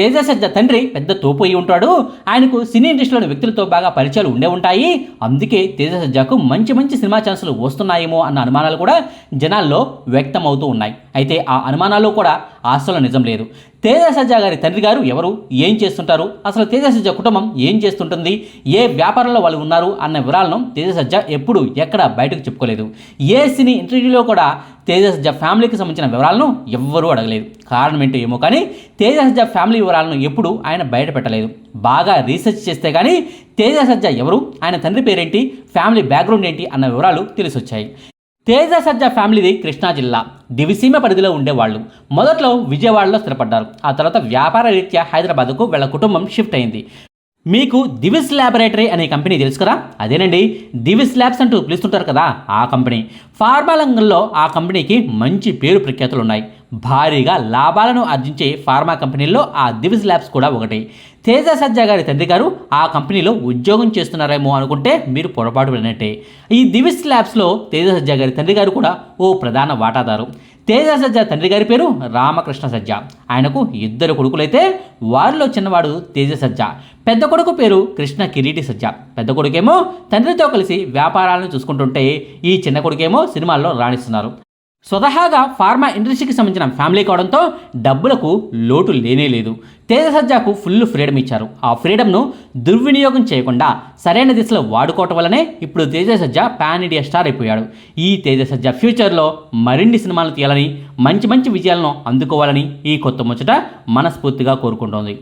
తేజ సజ్జ తండ్రి పెద్ద తోపు అయి ఉంటాడు. ఆయనకు సినీ ఇండస్ట్రీలోని వ్యక్తులతో బాగా పరిచయాలు ఉండే ఉంటాయి. అందుకే తేజ సజ్జకు మంచి మంచి సినిమా ఛాన్సులు వస్తున్నాయేమో అన్న అనుమానాలు కూడా జనాల్లో వ్యక్తం అవుతూ ఉన్నాయి. అయితే ఆ అనుమానాలు కూడా అసలు నిజం లేదు. తేజ గారి తండ్రి గారు ఎవరు? ఏం చేస్తుంటారు? అసలు తేజసజ్జ కుటుంబం ఏం చేస్తుంటుంది? ఏ వ్యాపారంలో వాళ్ళు ఉన్నారు? అన్న వివరాలను తేజసజ్జ ఎప్పుడు ఎక్కడ బయటకు చెప్పుకోలేదు. ఏ సినీ ఇంటర్వ్యూలో కూడా తేజసజ్జ ఫ్యామిలీకి సంబంధించిన వివరాలను ఎవ్వరూ అడగలేదు. కారణం ఏంటో ఏమో కానీ తేజ సజ్జ ఫ్యామిలీ వివరాలను ఎప్పుడు ఆయన బయట పెట్టలేదు. బాగా రీసెర్చ్ చేస్తే కానీ తేజసజ్జ ఎవరు? ఆయన తండ్రి పేరేంటి? ఫ్యామిలీ బ్యాక్గ్రౌండ్ ఏంటి? అన్న వివరాలు తెలిసొచ్చాయి. తేజ సజ్జ ఫ్యామిలీది కృష్ణా జిల్లా. దివిసీమ పరిధిలో ఉండేవాళ్ళు. మొదట్లో విజయవాడలో స్థిరపడ్డారు. ఆ తర్వాత వ్యాపార రీత్యా హైదరాబాద్కు వీళ్ళ కుటుంబం షిఫ్ట్ అయింది. మీకు దివిస్ ల్యాబొరేటరీ అనే కంపెనీ తెలుసు కదా అదేనండి దివిస్ ల్యాబ్స్ అంటూ పిలుస్తుంటారు కదా ఆ కంపెనీ. ఫార్మా రంగంలో ఆ కంపెనీకి మంచి పేరు ప్రఖ్యాతులు ఉన్నాయి భారీగా లాభాలను ఆర్జించే ఫార్మా కంపెనీల్లో ఆ దివిస్ ల్యాబ్స్ కూడా ఒకటి. తేజ సజ్జా గారి తండ్రి గారు ఆ కంపెనీలో ఉద్యోగం చేస్తున్నారేమో అనుకుంటే మీరు పొరపాటు పడినట్టే. ఈ దివిస్ ల్యాబ్స్లో తేజ సజ్జా గారి తండ్రి గారు కూడా ఓ ప్రధాన వాటాదారు. తేజ సజ్జా తండ్రి గారి పేరు రామకృష్ణ సజ్జా ఆయనకు ఇద్దరు కొడుకులైతే వారిలో చిన్నవాడు తేజ సజ్జా పెద్ద కొడుకు పేరు కృష్ణ కిరీటి సజ్జా. పెద్ద కొడుకేమో తండ్రితో కలిసి వ్యాపారాలను చూసుకుంటుంటే ఈ చిన్న కొడుకేమో సినిమాల్లో రాణిస్తున్నారు. స్వతహాగా ఫార్మా ఇండస్ట్రీకి సంబంధించిన ఫ్యామిలీ కావడంతో డబ్బులకు లోటు లేనే లేదు. తేజ సజ్జాకు ఫుల్ ఫ్రీడమ్ ఇచ్చారు. ఆ ఫ్రీడమ్ను దుర్వినియోగం చేయకుండా సరైన దిశలో వాడుకోవటం వల్లనే ఇప్పుడు Teja Sajja pan India star అయిపోయాడు. ఈ తేజ సజ్జా ఫ్యూచర్లో మరిన్ని సినిమాలు తీయాలని మంచి మంచి విజయాలను అందుకోవాలని ఈ కొత్త ముచ్చట మనస్ఫూర్తిగా కోరుకుంటోంది.